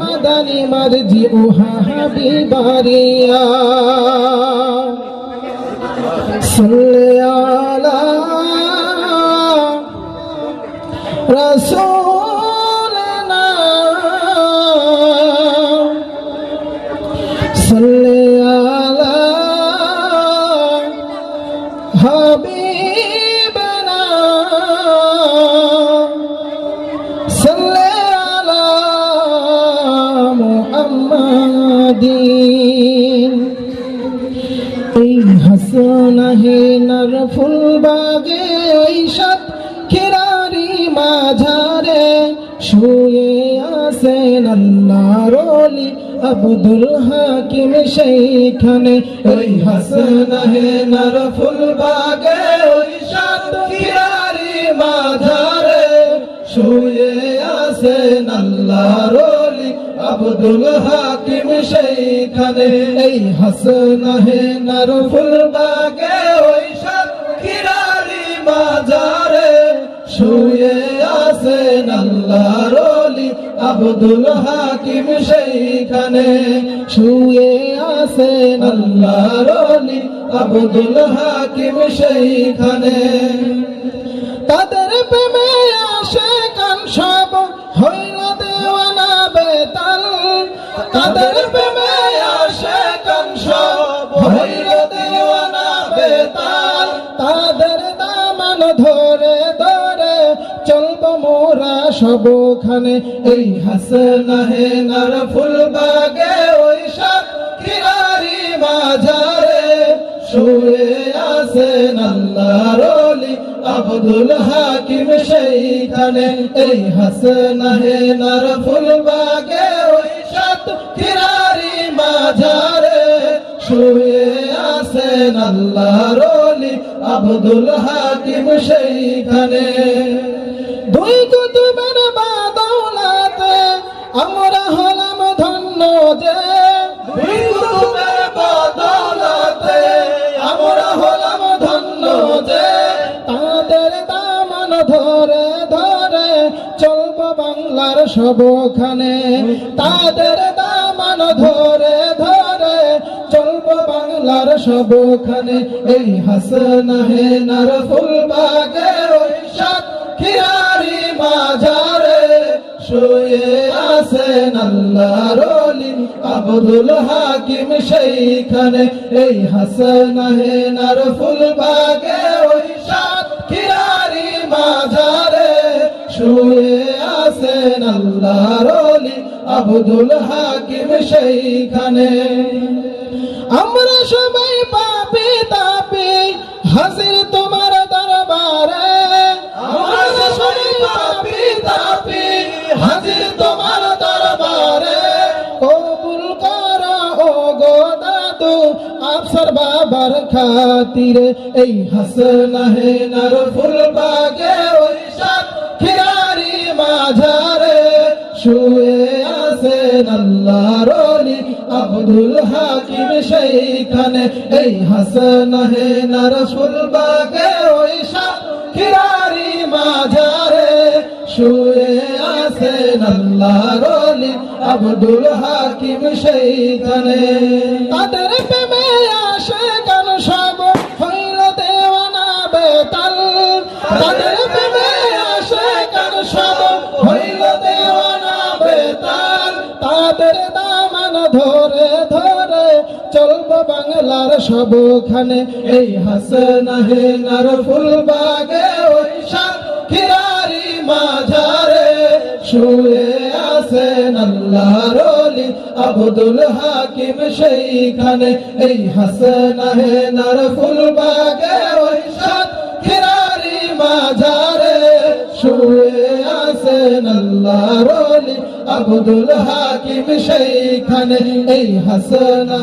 মাদানি মারজি উহা হাবিবারিয়া সাল্লি আলা মুহাম্মাদিন এই হাসনাহিনার ফুল বাগে ওই সাত খিরারি মাঝারে শুয়ে আছেন আল্লাহর ওলি আব্দুল হাকিম সেইখানে। ওই হাসনাহিনার ফুল বাগে ওই সাত খিরারি মাঝারে শুয়ে আছেন আল্লাহর ওলি আব্দুল হাকিম সেইখানে। এই হাসনাহে নার ফুল বাগে ওই সাক্ষীরারি মাজারে। শুয়ে আছেন আল্লাহর আব্দুল হাকিম সেইখানে। শুয়ে আছেন আল্লাহর আব্দুল হাকিম সেইখানে। তাদের প্রেমে আসে কান সব বেতাল তাদের প্রেমে আসে হইল দেওয়ানা তাদের দামান ধরে ধরে চলব মোরা সবখানে। এই হাসনাহে নার ফুল বাগে ওই সাক্ষীরারি মাঝারে। শুয়ে আছেন আল্লাহর ওলি আব্দুল হাকিম সেইখানে। এই হাসনাহে নার ফুল বাগে কিরারি মাঝারে শুয়ে আছেন আল্লাহ রলি আব্দুল হাকিম সেইখানে। দুই কুতুবের বাদৌলাতে আমরা হলাম ধন্য যে সবখানে তাদের দামান ধরে ধরে চলব বাংলার সবখানে এই হাসনাহে নার ফুল বাগে ওই সাত মাঝারে শুয়ে আছেন আল্লাহর আব্দুল হাকিম সেইখানে। এই হাসনাহে নার ফুল শুয়ে আছেন আল্লাহর আব্দুল হাকিম সেইখানে। আমরা সবাই পাপি তাপি, হাজির তোমার দরবারে। আমরা সবাই পাপি তাপি, হাজির তোমার দরবারে। কবুল কর ও গো দাদু, আফসর বাবার খাতিরে। এই হাসনাহে নার ফুল বাগে মাঝারে শুয়ে আছেন আল্লাহর ওলি আব্দুল হাকিম সেইখানে। এই হাসনাহে নার ফুল বাগে ওই সাত খিরারি মাঝারে শুয়ে আছেন আল্লাহর ওলি আব্দুল হাকিম সেইখানে। তাদের প্রেমে বাংলার সবখানে এই হাসনাহে নার ফুল বাগে ওই সাক্ষীরারি মাঝারে শুয়ে আল্লাহর আব্দুল হাকিম সেইখানে। এই হাসনাহে নার ফুল বাগে ওই সাক্ষীরারি মাঝারে শুয়ে আল্লাহর আব্দুল হাকিম সেইখানে। এই হাসনা